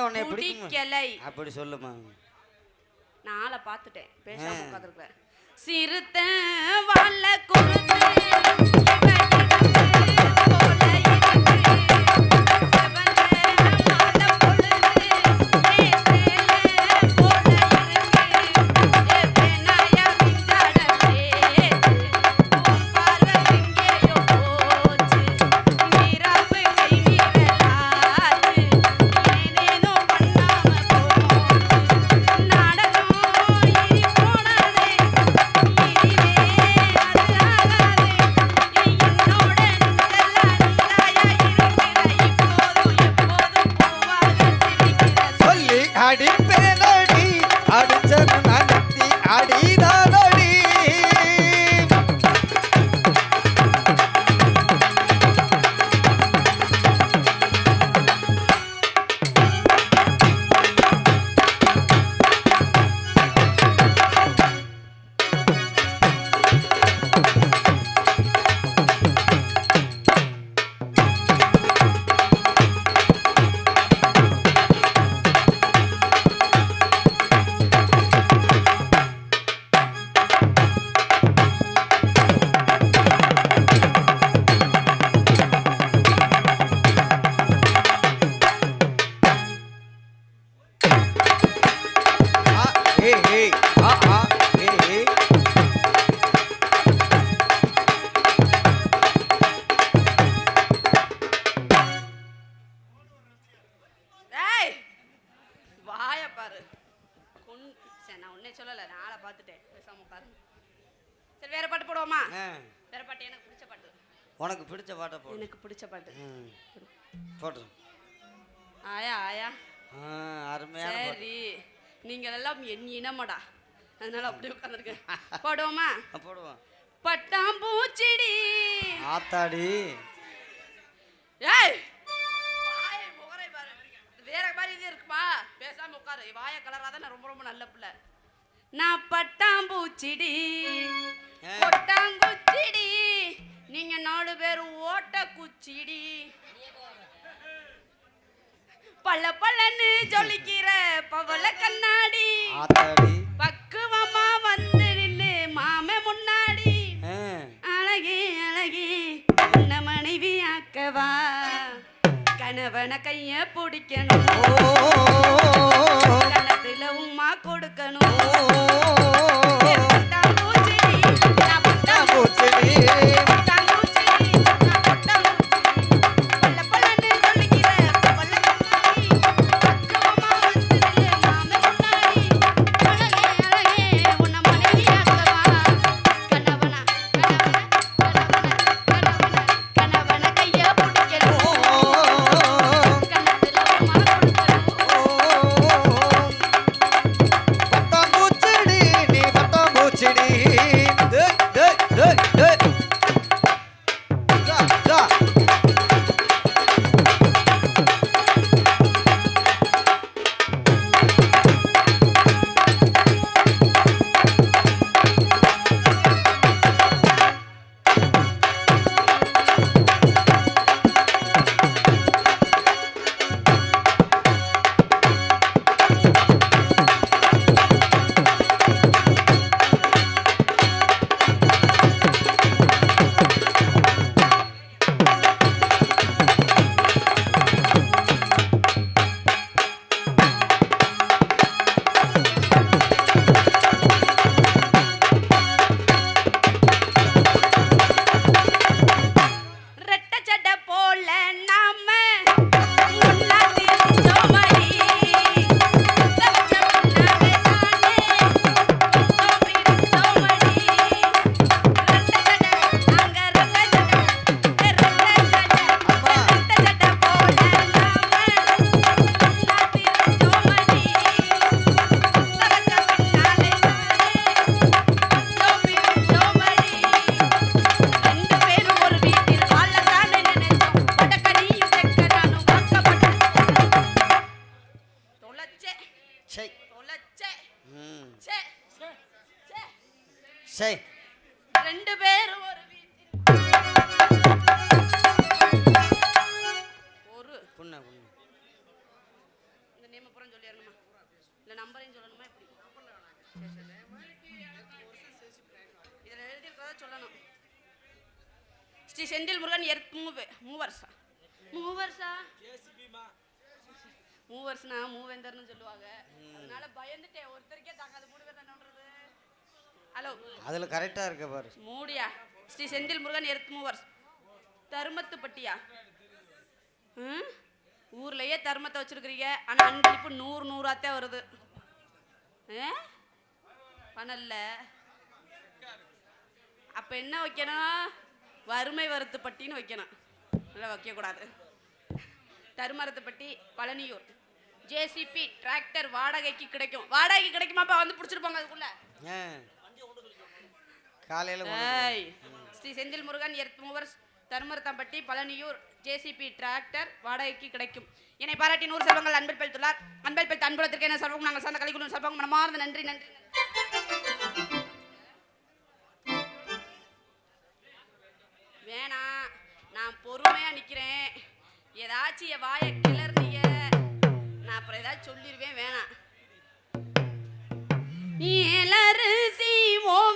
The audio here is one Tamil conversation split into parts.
உன்னை பிடிக்கும்? பிடிக்கலை அப்படி சொல்லுமா. நான் ஆளை பார்த்துட்டேன். பேசாம உட்காந்துருக்கேன் சிறுத்த வாழ கொடுத்து சொல்லி அடிப்பேனடி அடிச்சது நடத்தி அடி. உனக்கு பிடிச்ச பாட்டை போடு. எனக்கு பிடிச்ச பாட்டு. ம், போடு. ஆயா ஆயா. அருமையான பாட்டு. சரி. நீங்கள் எல்லாம் என் இனமடா. அதனால அப்படியே உட்காந்துருக்கேன் போடுவோமா? போடுவோம். பட்டாம்பூச்சிடி. ஆத்தாடி. ஏய்! வாயை முகரை பாரு. வேற மாதிரி இது இருக்குமா? பேசாம உட்காரு. வாய கலராத ரொம்ப ரொம்ப நல்ல பிள்ளை. நான் பட்டாம்பூச்சிடி. கொட்டாங்குச்சிடி நீங்க நாலு பேர் ஓட்ட குச்சிடி. பல்ல பல்லன்னு ஜொலிக்கிற பவள கண்ணாடி. பக்குவமா வந்து நின்னு மாமே முன்னாடி. அழகே அழகே உன்ன மனைவி ஆக்கவா கணவன கைய பிடிக்கணும். கணத்துல உம்மா கொடுக்கணும். ஓ. ஏ ரெண்டு பேரும் ஒரு ஒரு புண்ண இந்த நேம் அப்புறம் சொல்லிடணுமா? இல்லை நம்பரையும் சொல்லணுமா இப்படி இதில் எழுதியிருக்கதா சொல்லணும். ஸ்ரீ செந்தில் முருகன் எர்த் மூவே மூவர்ஷா மூவர்ஷா மூவர்ஷனா மூவேந்தர்னு சொல்லுவாங்க. அதனால பயந்துட்டேன். ஒருத்தருக்கே தாங்க அது மூணு பேர் தானே ஹலோ அதுல கரெக்டா இருக்க பாரு. மூடியா. ஸ்ரீ செந்தில் முருகன் எர்த் மூவர்ஸ் தருமத்துப்பட்டியா ம்? ஊர்லயே தர்மத்தை வச்சிருக்கிறீங்க. ஆனா அன்பளிப்பு நூறு நூறாத்தே வருது. இல்ல அப்ப என்ன வைக்கணும்? வறுமை வருத்துப்பட்டின்னு வைக்கணும். இல்லை வைக்கக்கூடாது. தருமரத்துப்பட்டி பழனியூர். ஜேசிபி டிராக்டர் வாடகைக்கு கிடைக்கும். வாடகைக்கு கிடைக்குமாப்பா? வந்து பிடிச்சிருப்பாங்க அதுக்குள்ள. காலையில Sri Senthil Murugan earth movers Tharumarathampatti Palaniyur JCB tractor வாடகைக்கு கிடைக்கும். என்னை பாராட்டி நூறு செல்வங்கள் அன்பில் பெல்துள்ளார் அன்பில் பெல் அன்புலத்திற்கு என்ன சர்வம்? நாங்கள் சார்ந்த கலைக்குழு சர்வம். மனமார்ந்த நன்றி நன்றி நன்றி. வேணாம் நான் பொறுமையா நிக்கிறேன். ஏதாச்சும் என் வாயை கிளர்னிய நான் அப்புறம் ஏதாச்சும் சொல்லிடுவேன் வேணாம் இளரிசி ஓவியமே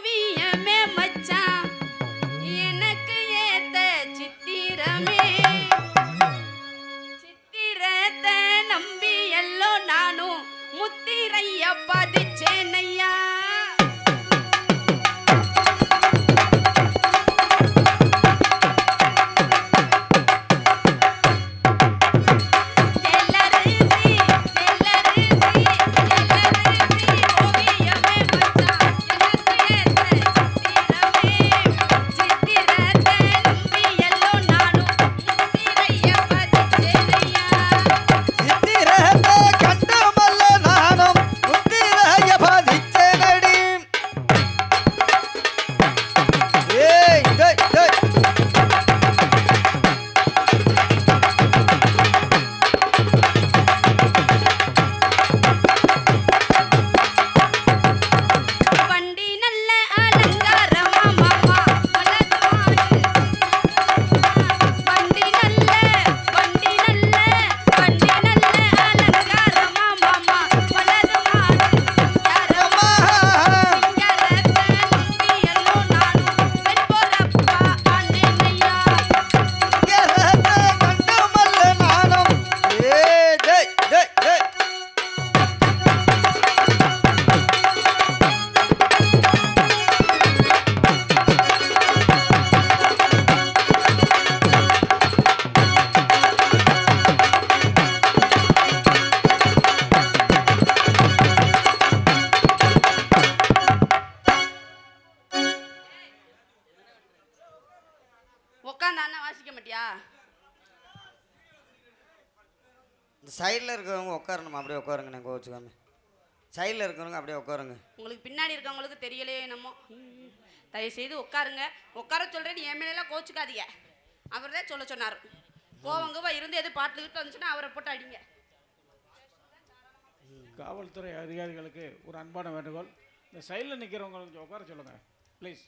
இந்த சைடில் இருக்கிறவங்க உட்காரணும்? அப்படியே உட்காருங்க நான் கோச்சுக்காம சைடில் இருக்கிறவங்க அப்படியே உட்காருங்க. உங்களுக்கு பின்னாடி இருக்கவங்களுக்கு தெரியலையே என்னமோ. தயவு செய்து உட்காருங்க. உட்கார சொல்றேன் என் மேலாம் கோச்சுக்காதீங்க. அவர் தான் சொல்ல சொன்னார். கோவங்கவா இருந்து எது பாட்டில் கிட்ட வந்துச்சுன்னா அவரை போட்டு அடிங்க. காவல்துறை அதிகாரிகளுக்கு ஒரு அன்பான வேண்டுகோள். இந்த சைடில் நிற்கிறவங்க கொஞ்சம் உட்கார சொல்லுங்கள் ப்ளீஸ்